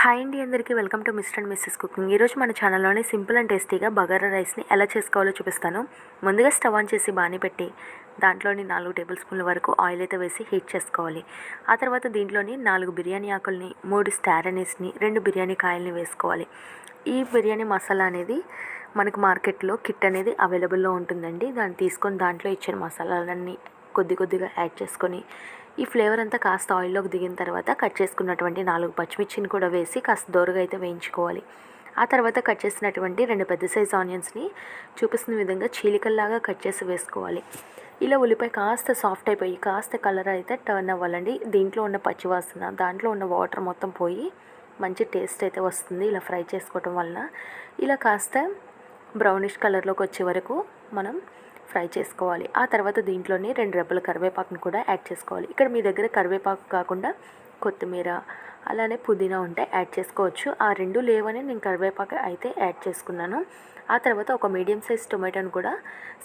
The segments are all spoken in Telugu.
హాయ్ అండి అందరికీ. Welcome to mister and missus cooking ఈరోజు మన ఛానల్లోనే సింపుల్ అండ్ టేస్టీగా బగారా రైస్ని ఎలా చేసుకోవాలో చూపిస్తాను. ముందుగా స్టవ్ ఆన్ చేసి బాని పెట్టి దాంట్లోని నాలుగు టేబుల్ స్పూన్ల వరకు ఆయిల్ అయితే వేసి హీట్ చేసుకోవాలి. ఆ తర్వాత దీంట్లోని నాలుగు బిర్యానీ ఆకుల్ని మూడు స్టారనీస్ని రెండు బిర్యానీ కాయల్ని వేసుకోవాలి. ఈ బిర్యానీ మసాలా అనేది మనకు మార్కెట్లో కిట్ అనేది అవైలబుల్లో ఉంటుందండి. దాన్ని తీసుకొని దాంట్లో ఇచ్చిన మసాలాలన్నీ కొద్ది కొద్దిగా యాడ్ చేసుకొని ఈ ఫ్లేవర్ అంతా కాస్త ఆయిల్లోకి దిగిన తర్వాత కట్ చేసుకున్నటువంటి నాలుగు పచ్చిమిర్చిని కూడా వేసి కాస్త దోరగా అయితే వేయించుకోవాలి. ఆ తర్వాత కట్ చేసినటువంటి రెండు పెద్ద సైజ్ ఆనియన్స్ని చూపిస్తున్న విధంగా చీలికల్లాగా కట్ చేసి వేసుకోవాలి. ఇలా ఉల్లిపాయ కాస్త సాఫ్ట్ అయిపోయి కాస్త కలర్ అయితే టర్న్ అవ్వాలండి. దీంట్లో ఉన్న పచ్చివాసన దాంట్లో ఉన్న వాటర్ మొత్తం పోయి మంచి టేస్ట్ అయితే వస్తుంది ఇలా ఫ్రై చేసుకోవటం వలన. ఇలా కాస్త బ్రౌనిష్ కలర్లోకి వచ్చే వరకు మనం ఫ్రై చేసుకోవాలి. ఆ తర్వాత దీంట్లోనే రెండు రెబ్బల కరివేపాకును కూడా యాడ్ చేసుకోవాలి. ఇక్కడ మీ దగ్గర కరివేపాకు కాకుండా కొత్తిమీర అలానే పుదీనా ఉంటే యాడ్ చేసుకోవచ్చు. ఆ రెండు లేవని నేను కరివేపాకు అయితే యాడ్ చేసుకున్నాను. ఆ తర్వాత ఒక మీడియం సైజ్ టొమాటోని కూడా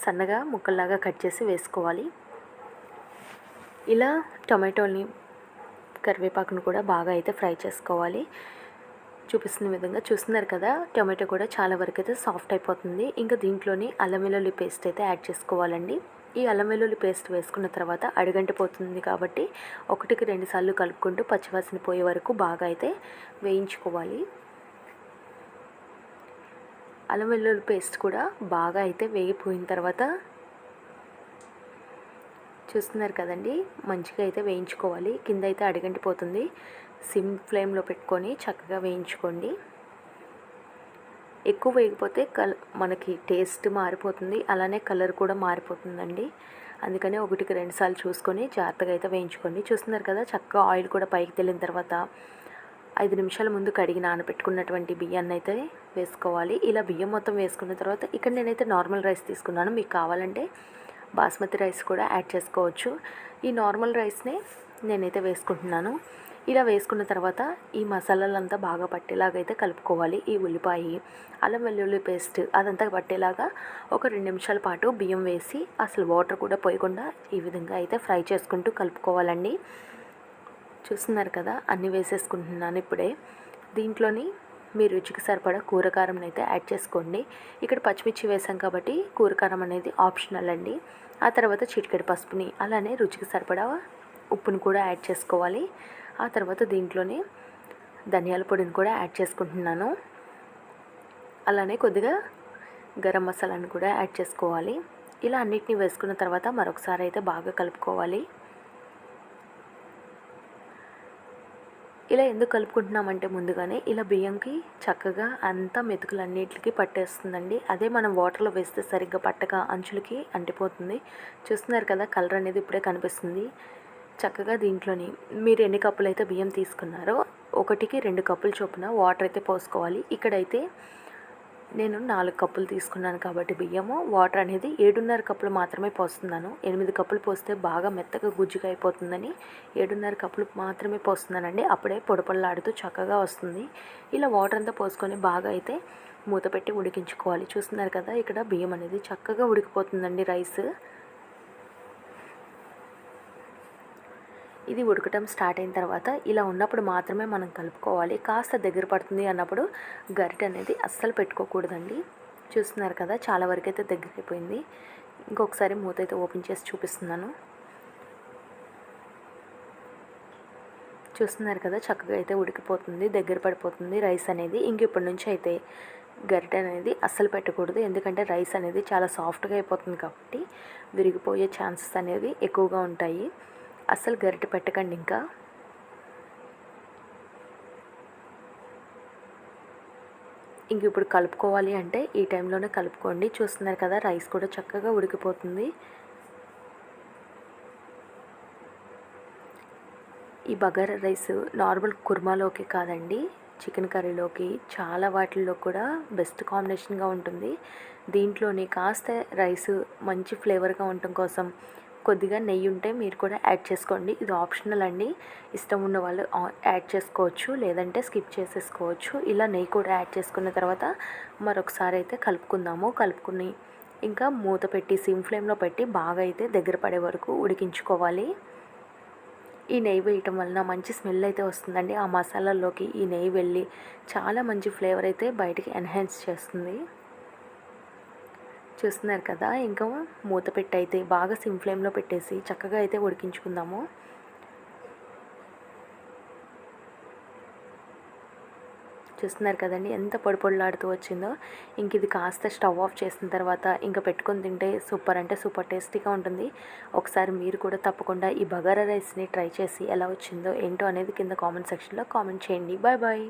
సన్నగా ముక్కల్లాగా కట్ చేసి వేసుకోవాలి. ఇలా టొమాటోని కరివేపాకును కూడా బాగా అయితే ఫ్రై చేసుకోవాలి. చూపిస్తున్న విధంగా చూస్తున్నారు కదా టొమాటో కూడా చాలా వరకు అయితే సాఫ్ట్ అయిపోతుంది. ఇంకా దీంట్లోని అల్లం వెల్లుల్లి పేస్ట్ అయితే యాడ్ చేసుకోవాలండి. ఈ అల్లం వెల్లుల్లి పేస్ట్ వేసుకున్న తర్వాత అడుగంటి పోతుంది కాబట్టి ఒకటికి రెండు సార్లు కలుపుకుంటూ పచ్చివాసన పోయే వరకు బాగా అయితే వేయించుకోవాలి. అల్లం వెల్లుల్లి పేస్ట్ కూడా బాగా అయితే వేగిపోయిన తర్వాత చూస్తున్నారు కదండి మంచిగా అయితే వేయించుకోవాలి. కింద అయితే అడిగంటిపోతుంది సిమ్ ఫ్లేమ్లో పెట్టుకొని చక్కగా వేయించుకోండి. ఎక్కువ వేయకపోతే కల్ మనకి టేస్ట్ మారిపోతుంది. అలానే కలర్ కూడా మారిపోతుందండి. అందుకని ఒకటికి రెండు సార్లు చూసుకొని జాగ్రత్తగా అయితే వేయించుకోండి. చూస్తున్నారు కదా చక్కగా ఆయిల్ కూడా పైకి తెలిన తర్వాత ఐదు నిమిషాల ముందు కడిగి నానబెట్టుకున్నటువంటి బియ్యాన్ని అయితే వేసుకోవాలి. ఇలా బియ్యం మొత్తం వేసుకున్న తర్వాత ఇక్కడ నేనైతే నార్మల్ రైస్ తీసుకున్నాను. మీకు కావాలంటే బాస్మతి రైస్ కూడా యాడ్ చేసుకోవచ్చు. ఈ నార్మల్ రైస్నే నేనైతే వేసుకుంటున్నాను. ఇలా వేసుకున్న తర్వాత ఈ మసాలాలంతా బాగా పట్టేలాగా కలుపుకోవాలి. ఈ ఉల్లిపాయ అల్లం వెల్లుల్లి పేస్ట్ అదంతా పట్టేలాగా ఒక రెండు నిమిషాల పాటు బియ్యం వేసి అసలు వాటర్ కూడా పోయకుండా ఈ విధంగా అయితే ఫ్రై చేసుకుంటూ కలుపుకోవాలండి. చూస్తున్నారు కదా అన్నీ వేసేసుకుంటున్నాను ఇప్పుడే. దీంట్లోని మీ రుచికి సరిపడా కూరకారం అయితే యాడ్ చేసుకోండి. ఇక్కడ పచ్చిమిర్చి వేసాం కాబట్టి కూరకారం అనేది ఆప్షనల్ అండి. ఆ తర్వాత చిటికెడు పసుపుని అలానే రుచికి సరిపడా ఉప్పుని కూడా యాడ్ చేసుకోవాలి. ఆ తర్వాత దీంట్లోనే ధనియాల పొడిని కూడా యాడ్ చేసుకుంటున్నాను. అలానే కొద్దిగా గరం మసాలాను కూడా యాడ్ చేసుకోవాలి. ఇలా అన్నిటిని వేసుకున్న తర్వాత మరొకసారి అయితే బాగా కలుపుకోవాలి. ఇలా ఎందుకు కలుపుకుంటున్నామంటే ముందుగానే ఇలా బియ్యంకి చక్కగా అంతా మెతుకులన్నిటికి పట్టేస్తుందండి. అదే మనం వాటర్లో వేస్తే సరిగ్గా పట్టక అంచులకి అంటిపోతుంది. చూస్తున్నారు కదా కలర్ అనేది ఇప్పుడే కనిపిస్తుంది. చక్కగా దీంట్లోని మీరు ఎన్ని కప్పులు అయితే బియ్యం తీసుకున్నారో ఒకటికి రెండు కప్పులు చొప్పున వాటర్ అయితే పోసుకోవాలి. ఇక్కడైతే నేను నాలుగు కప్పులు తీసుకున్నాను కాబట్టి బియ్యము వాటర్ అనేది ఏడున్నర కప్పులు మాత్రమే పోస్తున్నాను. ఎనిమిది కప్పులు పోస్తే బాగా మెత్తగా గుజ్జుగా అయిపోతుందని ఏడున్నర కప్పులు మాత్రమే పోస్తున్నానండి. అప్పుడే పొడపొడలాడుతూ చక్కగా వస్తుంది. ఇలా వాటర్ అంతా పోసుకొని బాగా అయితే మూత పెట్టి ఉడికించుకోవాలి. చూస్తున్నారు కదా ఇక్కడ బియ్యం అనేది చక్కగా ఉడికిపోతుందండి రైస్. ఇది ఉడకటం స్టార్ట్ అయిన తర్వాత ఇలా ఉన్నప్పుడు మాత్రమే మనం కలుపుకోవాలి. కాస్త దగ్గర పడుతుంది అన్నప్పుడు గరిట అనేది అస్సలు పెట్టుకోకూడదండి. చూస్తున్నారు కదా చాలా వరకు అయితే దగ్గర అయిపోయింది ఇంకొకసారి మూత అయితే ఓపెన్ చేసి చూపిస్తున్నాను. చూస్తున్నారు కదా చక్కగా అయితే ఉడికిపోతుంది దగ్గర పడిపోతుంది రైస్ అనేది. ఇంక ఇప్పటి నుంచి అయితే గరిటె అనేది అస్సలు పెట్టకూడదు. ఎందుకంటే రైస్ అనేది చాలా సాఫ్ట్గా అయిపోతుంది కాబట్టి విరిగిపోయే ఛాన్సెస్ అనేవి ఎక్కువగా ఉంటాయి. అస్సలు గరిటె పెట్టకండి ఇంకా. ఇంక ఇప్పుడు కలుపుకోవాలి అంటే ఈ టైంలోనే కలుపుకోండి. చూస్తున్నారు కదా రైస్ కూడా చక్కగా ఉడికిపోతుంది. ఈ బగారా రైస్ నార్మల్ కుర్మాలోకి కాదండి చికెన్ కర్రీలోకి చాలా వాటిల్లో కూడా బెస్ట్ కాంబినేషన్గా ఉంటుంది. దీంట్లోని కాస్త రైస్ మంచి ఫ్లేవర్గా ఉండటం కోసం కొద్దిగా నెయ్యి ఉంటే మీరు కూడా యాడ్ చేసుకోండి. ఇది ఆప్షనల్ అండి. ఇష్టం ఉన్న వాళ్ళు యాడ్ చేసుకోవచ్చు. లేదంటే స్కిప్ చేసేసుకోవచ్చు. ఇలా నెయ్యి కూడా యాడ్ చేసుకున్న తర్వాత మరొకసారి అయితే కలుపుకుందాము. కలుపుకుని ఇంకా మూత పెట్టి సిమ్ ఫ్లేమ్లో పెట్టి బాగా అయితే దగ్గర పడే వరకు ఉడికించుకోవాలి. ఈ నెయ్యి వేయటం వలన మంచి స్మెల్ అయితే వస్తుందండి. ఆ మసాలాల్లోకి ఈ నెయ్యి వెళ్ళి చాలా మంచి ఫ్లేవర్ అయితే బయటికి ఎన్హాన్స్ చేస్తుంది. చూస్తున్నారు కదా ఇంకా మూత పెట్టి అయితే బాగా సిమ్ ఫ్లేమ్లో పెట్టేసి చక్కగా అయితే ఉడికించుకుందాము. చూస్తున్నారు కదండి ఎంత పొడి పొడిలాడుతూ వచ్చిందో. ఇంక ఇది కాస్త స్టవ్ ఆఫ్ చేసిన తర్వాత ఇంకా పెట్టుకొని తింటే సూపర్ అంటే సూపర్ టేస్టీగా ఉంటుంది. ఒకసారి మీరు కూడా తప్పకుండా ఈ బగారా రైస్ని ట్రై చేసి ఎలా వచ్చిందో ఏంటో అనేది కింద కామెంట్ సెక్షన్లో కామెంట్ చేయండి. Bye bye.